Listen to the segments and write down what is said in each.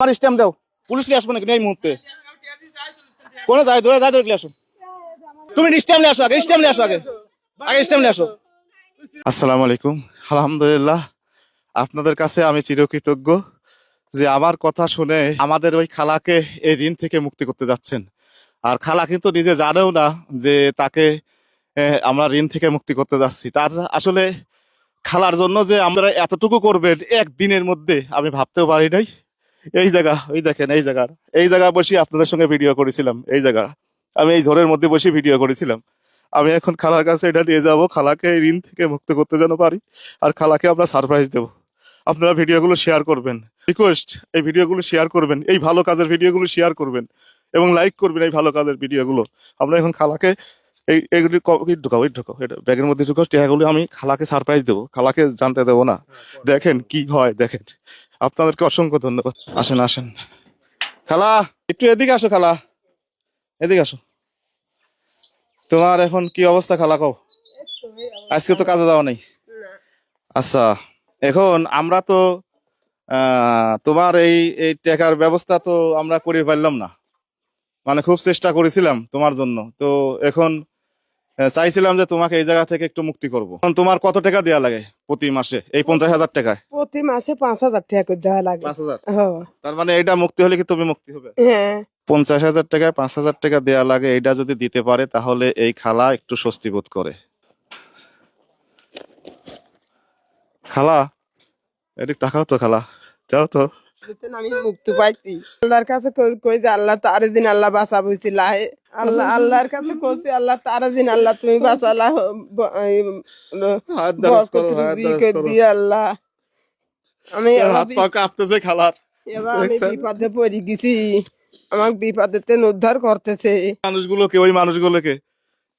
আমার স্ট্যাম্প দাও। পুলিশ নিয়ে আসব নাকি? এই মুহূর্তে। কোনে? যায় ধরে যায় ধরে আসো। তুমি স্ট্যাম্প নিয়ে আসো আগে স্ট্যাম্প নিয়ে আসো আগে। আগে স্ট্যাম্প নিয়ে আসো। আসসালামু আলাইকুম। আলহামদুলিল্লাহ, আপনাদের কাছে আমি চিরকৃতজ্ঞ যে আমার কথা শুনে আমাদের ওই খালাকে এই ঋণ থেকে মুক্তি করতে যাচ্ছেন। আর খালা কিন্তু নিজে জানেও না যে তাকে আমরা ঋণ থেকে মুক্তি করতে যাচ্ছি। তার আসলে খালার জন্য যে আমরা এতটুকু করবেন একদিনের মধ্যে, আমি ভাবতেও পারি নাই। এই জায়গা ওই দেখেন, এই জায়গার এই জায়গা বসে আপনাদের সঙ্গে ভিডিও করেছিলাম, এই জায়গা। আমি এই ঝড়ের মধ্যে বসে ভিডিও করেছিলাম। আমি এখন খালার কাছে এটা নিয়ে যাব, খালাকে ঋণ থেকে মুক্ত করতে যেন পারি, আর খালাকে আমরা সারপ্রাইজ দেব। আপনারা ভিডিওগুলো শেয়ার করবেন। রিকোয়েস্ট এই ভিডিওগুলো শেয়ার করবেন, এই ভালো কাজের ভিডিওগুলো শেয়ার করবেন, এবং লাইক করবেন এই ভালো কাজের ভিডিওগুলো আমরা এখন খালাকে এই এগুলি ঢুকাও এই ঢুকাও এটা ব্যাগের মধ্যে ঢুকাও টেহাগুলো আমি খালাকে সারপ্রাইজ দেবো। খালাকে জানতে দেবো না। দেখেন কি হয় দেখেন। আপনাদেরকে অসংখ্য ধন্যবাদ। আসেন আসেন। খালা একটু এদিকে আসো খালা। এদিকে আসো। তোমার এখন কি অবস্থা খালা কও? আজকে তো কাজে যাওয়া নেই। আচ্ছা এখন আমরা তো আহ, তোমার এই এই টাকার ব্যবস্থা তো আমরা করে পারলাম না। মানে খুব চেষ্টা করেছিলাম তোমার জন্য। তো এখন চাইছিলাম যে তোমাকে এই জায়গা থেকে একটু মুক্তি করব। তোমার কত টাকা দেওয়া লাগে প্রতি মাসে? এই পঞ্চাশ হাজার টাকায়? প্রতি মাসে পাঁচ হাজার টাকা করে দেওয়া লাগে। পাঁচ হাজার? হ্যাঁ। তার মানে এটা মুক্তি হলে কি তুমি মুক্তি হবে? হ্যাঁ। পঞ্চাশ হাজার টাকায় পাঁচ হাজার টাকা দেয়া লাগে এটা যদি দিতে পারে তাহলে এই খালা একটু স্বস্তি বোধ করে। খালা? এদিক তাকাও তো খালা। যাও তো। আমি মুক্তি পাইছি। আল্লাহর কাছে কই কই যে আল্লাহ তার দিন আল্লাহ বাঁচা বুঝছি লাহে আল্লাহ আল্লাহর কাছে কইছি আল্লাহ তার দিন আল্লাহ তুমি বাঁচালা হাত দারাজ করো, হাত দারাজ করো। দিয়ে আল্লাহ। আমি হাত পা কাঁপতেছে খালার। এবার আমি বিপদে পড়ে গেছি। আমাকে বিপদেতে উদ্ধার করতেছে। মানুষগুলোকে ওই মানুষগুলোকে।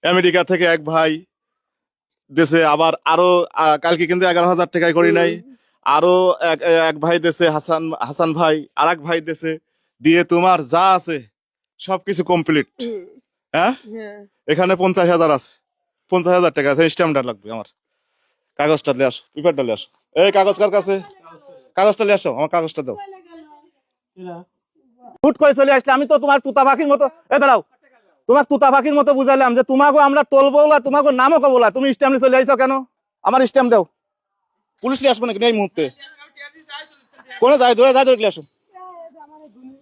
আমেরিকা থেকে এক ভাই দেশে আবার আরও কালকে কিন্তু এগারো হাজার টাকায় করি নাই। আরও এক এক ভাই দেশে হাসান হাসান ভাই আর এক ভাই দেশে দিয়ে তোমার যা আছে সবকিছু কমপ্লিট হ্যাঁ? হ্যাঁ। এখানে পঞ্চাশ হাজার আছে। পঞ্চাশ হাজার টাকা আছে স্ট্যাম্পটা লাগবে আমার। কাগজটা নিয়ে আসো পেপারটা নিয়ে আসো। এই কাগজ কার কাছে? কাগজটা নিয়ে আসো আমার কাগজটা দাও। হুট করে চলে আসলে আমি তো তোমার তুতা পাখির মতো এ দাঁড়াও। তোমার তুতা পাখির মতো বুঝালাম যে তোমাকে আমরা তোলবো না তোমাকে নামও কবো না। তুমি স্ট্যাম্প চলে আইছো কেন? আমার স্ট্যাম্প দাও। পুলিশ নিয়ে আসব নাকি? এই মুহূর্তে। কোনে যায়? ধরে যায় ধরে নিয়ে আসো।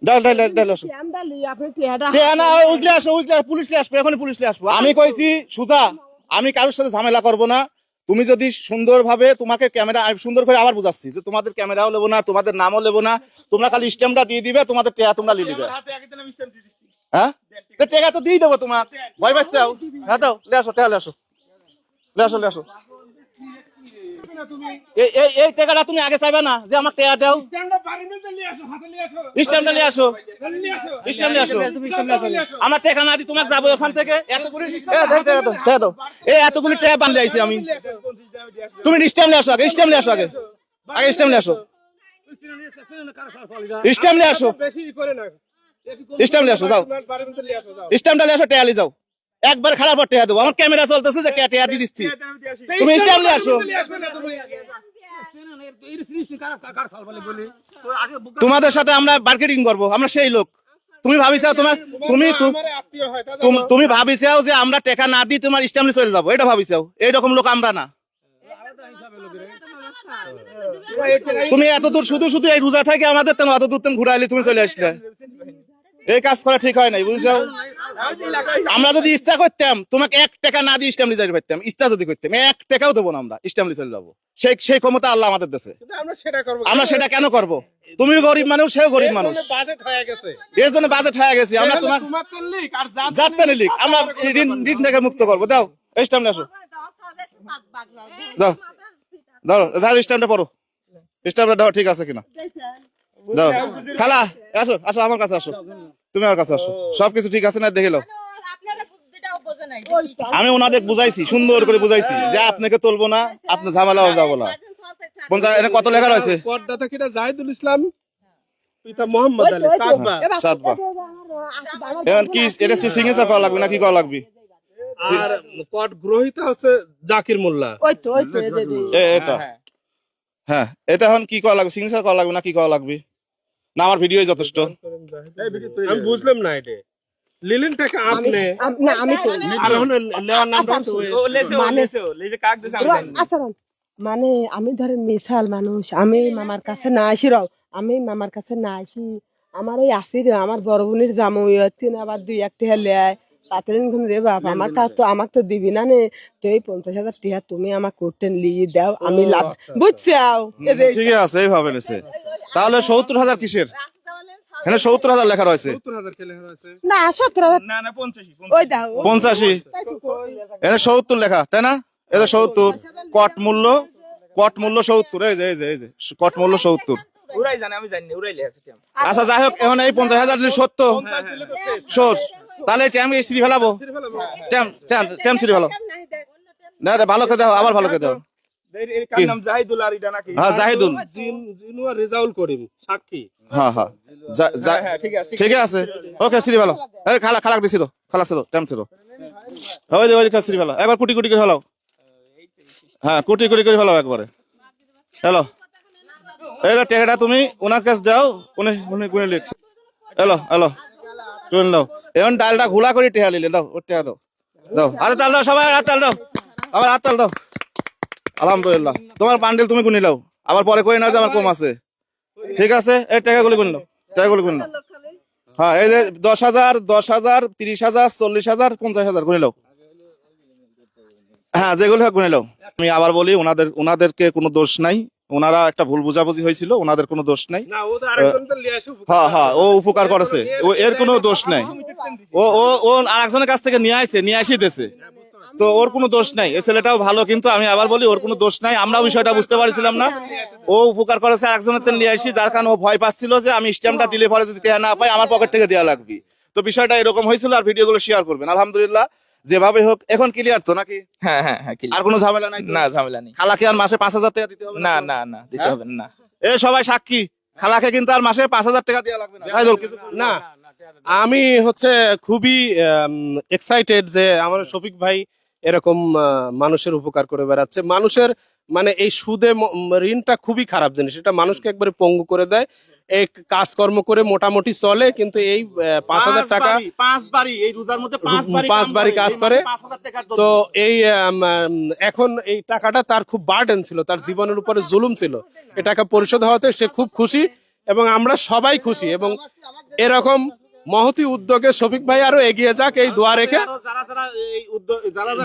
ডাল ডাল ডাল ডাল আসো। আপনি টিয়াটা তে না ওইগুলো আসো ওইগুলো পুলিশ নিয়ে আসবে, এখনই পুলিশ নিয়ে আসব। আমি কইছি সুজা আমি কারোর সাথে ঝামেলা করব না। তুমি যদি সুন্দরভাবে তোমাকে ক্যামেরা সুন্দর করে আবার বুঝাচ্ছি যে তোমাদের ক্যামেরাও নেব না, তোমাদের নামও নেব না। তোমরা খালি স্ট্যাম্পটা দিয়ে দিবে, তোমাদের টেয়া তোমরা নিয়ে নিবে। হ্যাঁ? টেকা তো দিয়ে দেবো তোমার। ভয় পাচ্ছাও হ্যাঁ দাও লে আসো, টেয়া লে আসো। লে আসো লে আসো। এই এই এই টাকাটা তুমি আগে চাইবে না যে আমার টেয়া দাও। স্ট্যাম্পটা নিয়ে আসো আমার টাকা না দি তোমাকে যাব ওখান থেকে। এতগুলি টাকা দাও, এই এতগুলি টাকা বান্ধে আইছি আমি। তুমি স্ট্যাম্প নিয়ে আসো আগে স্ট্যাম্প নিয়ে আসো আগে। আগে স্ট্যাম্প নিয়ে আসো। স্ট্যাম্প নিয়ে আসো স্ট্যাম্প নিয়ে আসো যাও। স্ট্যাম্পটা নিয়ে আসো টেয়ালি যাও। একবার খারাপ টেয়া দেবো। আমার ক্যামেরা চলতেছে যে টেয়া দিয়ে দিচ্ছি। তুমি স্ট্যাম্প আসো। তোমাদের সাথে আমরা মার্কেটিং করব আমরা সেই লোক। তুমি ভাবিছাও তোমার তুমি তুম- ভাবিছাও যে আমরা টাকা না দিই তোমার স্ট্যাম্পে চলে যাব। এটা ভাবিছাও এইরকম লোক আমরা না। তুমি এত দূর শুধু শুধু এই রোজা থেকে আমাদের তেন অত দূর তেন ঘুরাইলে তুমি চলে আসলে। এই কাজ করা ঠিক হয় নাই বুঝছ? আমরা যদি ইচ্ছা করতাম তোমাকে এক টাকা না দিয়ে স্ট্যাম্প দিতে পারতাম ইচ্ছা যদি করতাম এক টাকাও দেবো না আমরা স্ট্যাম্প চলে যাব। সেই সেই ক্ষমতা আল্লাহ আমাদের দেশে। আমরা সেটা কেন? করব? তুমি গরিব মানুষ সেও গরিব মানুষ। এর জন্য বাজেট হয়ে গেছি। আমরা তোমার নিলিক আমরা ঋণ ঋণ থেকে মুক্ত করব। দাও এই স্ট্যাম্পটা আসো। দাও দাও যাও স্ট্যাম্পটা পড়ো। স্ট্যাম্পটা দাও ঠিক আছে কিনা? দাও। খালা আসো আসো আমার কাছে আসো। তুমি আমার কাছে আসো। সবকিছু ঠিক আছে না দেখে নাই আমি ওনাদের বুঝাইছি সুন্দর করে বুঝাইছি যে আপনাকে তুলবো না আপনি ঝামেলাও যাব না। এটা কত লেখা রয়েছে? জাহিদুল ইসলাম? পিতা মোহাম্মদ আলী সাতবা সাতবা এখন কি এটা সিগনেচার করা লাগবে না কি করা লাগবে? আর কট গ্রহিতা হচ্ছে জাকির মোল্লা। ওই তো ওই তো এই যে- এ এটা। হ্যাঁ এটা এখন কি করা লাগবে? সিগনেচার করা লাগবে না কি করা লাগবে? না আমার ভিডিও যথেষ্ট। আমি বুঝলাম না এটা। লিলেন আপনি না। আমি তো আর এখন লেওয়ার নামটা আছে ওই- মানে মানে আমি ধরেন মিশাল মানুষ আমি মামার কাছে না আসি রাও আমি মামার কাছে না আসি আমার এই আসি আমার বড় বোনের জামই তিন আবার দুই এক লেয় ঘুম রে বাপ আমার কা তো আমাকে তো দিবি না নে। তো এই পঞ্চাশ হাজার টিহা তুমি আমার করতেন লিয়ে দাও আমি লাভ বুঝছাও? এই যে ঠিকই আছে এইভাবে নিছে। তাহলে সত্তর হাজার কিসের? এখানে সত্তর হাজার লেখা রয়েছে। না সত্তর হাজার ওই দাও পঞ্চাশি এখানে সত্তর লেখা তাই না? এটা সত্তর। কট মূল্য কট মূল্য সত্তর এই যে এই যে এই যে কট মূল্য সত্তর। উড়াই জানে আমি জানি আছে আচ্ছা যাই হোক এখন এই পঞ্চাশ হাজার যদি সত্য। সোর তাহলে ট্যাম সিঁড়ি ফেলাবো? ট্যাম ট্যাম ট্যাম সিঁড়ি ফেলাবো না ভালো করে দাও আবার ভালো করে দাও কার হ্যাঁ হ্যাঁ হ্যাঁ। যা- হ্যাঁ ঠিক আছে ওকে সিঁড়ি ভালো খালা খালাক দিছিল খালাক ছিল ট্যাম ছিল ওই যে ওই যে সিঁড়ি ভালো একবার কুটি কুটি করে ফেলাও। হ্যাঁ কুটি কুটি করে ফেলাও একবারে। হ্যালো এলো টেকাটা তুমি ওনার কাছে দাও উনি উনি গুনে লিখছে। এলো এলো টুন দাও এখন ডালটা ঘোলা করে টেহা নিলে দাও, ওর টেহা দাও দাও। হাতে তাল দাও, সবাই, হাত তাল দাও আবার হাত তাল দাও। আলহামদুলিল্লাহ। তোমার বান্ডেল তুমি গুনি লাও আবার পরে কই না যে আমার কম আছে। ঠিক আছে? এই টাকাগুলি গুনি নাও, টাকাগুলি গুনি নাও। হ্যাঁ এই যে দশ হাজার দশ হাজার, তিরিশ হাজার, চল্লিশ হাজার, পঞ্চাশ হাজার গুনে লাও হ্যাঁ যেগুলো গুনে লাও আমি আবার বলি ওনাদের ওনাদেরকে কোনো দোষ নাই। ওনারা একটা ভুল বুঝাবুঝি হয়েছিল ওনাদের কোনো দোষ নাই। আসে হ্যাঁ হ্যাঁ ও উপকার করেছে। ও এর কোনো দোষ নাই। ও ও ও আরেকজনের কাছ থেকে নিয়ে আসছে নিয়ে আসি দেশে। তো ওর কোনো দোষ নাই। এই ছেলেটাও ভালো কিন্তু আমি আবার বলি ওর কোনো দোষ নাই। আমরাও বিষয়টা বুঝতে পারছিলাম না। ও উপকার করেছে আরেকজনের থেকে নিয়ে আসি। যার কারণে ও ভয় পাচ্ছিল যে আমি স্ট্যাম্পটা দিলে পরে যদি না পাই আমার পকেট থেকে দেওয়া লাগবে। তো বিষয়টা এরকম হয়েছিল আর ভিডিওগুলো শেয়ার করবেন। আলহামদুলিল্লাহ যেভাবে হোক এখন ক্লিয়ার তো নাকি? হ্যাঁ হ্যাঁ হ্যাঁ আর কোনো ঝামেলা নাই না ঝামেলা নেই। খালাকে আর মাসে পাঁচ হাজার টাকা দিতে হবে না না না দিতে? হবে না। এ সবাই সাক্ষী। খালাকে কিন্তু আর মাসে পাঁচ হাজার টাকা দেওয়া লাগবে না। ভাই কিছু না আমি হচ্ছে খুবই এক্সাইটেড যে আমার শফিক ভাই এরকম মানুষের উপকার করে বেড়াচ্ছে। মানুষের মানে এই সুদে ঋণটা খুবই খারাপ জিনিস। এটা মানুষকে একবারে পঙ্গু করে দেয়। এই কাজকর্ম করে মোটামুটি চলে কিন্তু এই পাঁচ হাজার টাকা পাঁচ বাড়ি কাজ করে। তো এই এখন এই টাকাটা তার খুব বার্ডেন ছিল তার জীবনের উপরে জুলুম ছিল। এই টাকা পরিশোধ হওয়াতে সে খুব খুশি এবং আমরা সবাই খুশি এবং এরকম মহতি উদ্যোগে শফিক ভাই আরও এগিয়ে যাক এই দোয়া রেখে।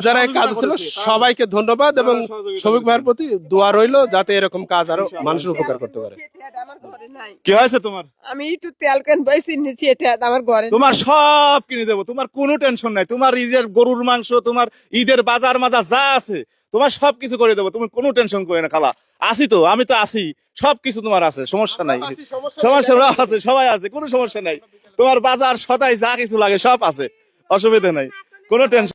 যারা কাজ ছিল সবাইকে ধন্যবাদ এবং সহযোগিতা ভাইয়ের প্রতি দোয়া রইল যাতে এরকম কাজ আরও মানুষের উপকার করতে পারে। আমার ঘরে নাই কি হয়েছে তোমার? আমি একটু তেল কেন বইছি এটা আমার ঘরে তোমার সব কিনে দেবো। তোমার কোনো টেনশন নাই। তোমার ঈদের গরুর মাংস তোমার ঈদের বাজার মাজার যা আছে তোমার সব কিছু করে দেবো। তুমি কোনো টেনশন করে না খালা। আসি তো আমি তো আসি সব কিছু তোমার আছে সমস্যা নাই। সমস্যা আছে সবাই আছে কোনো সমস্যা নাই। তোমার বাজার সদাই যা কিছু লাগে সব আছে। অসুবিধা নাই। কোনো টেনশন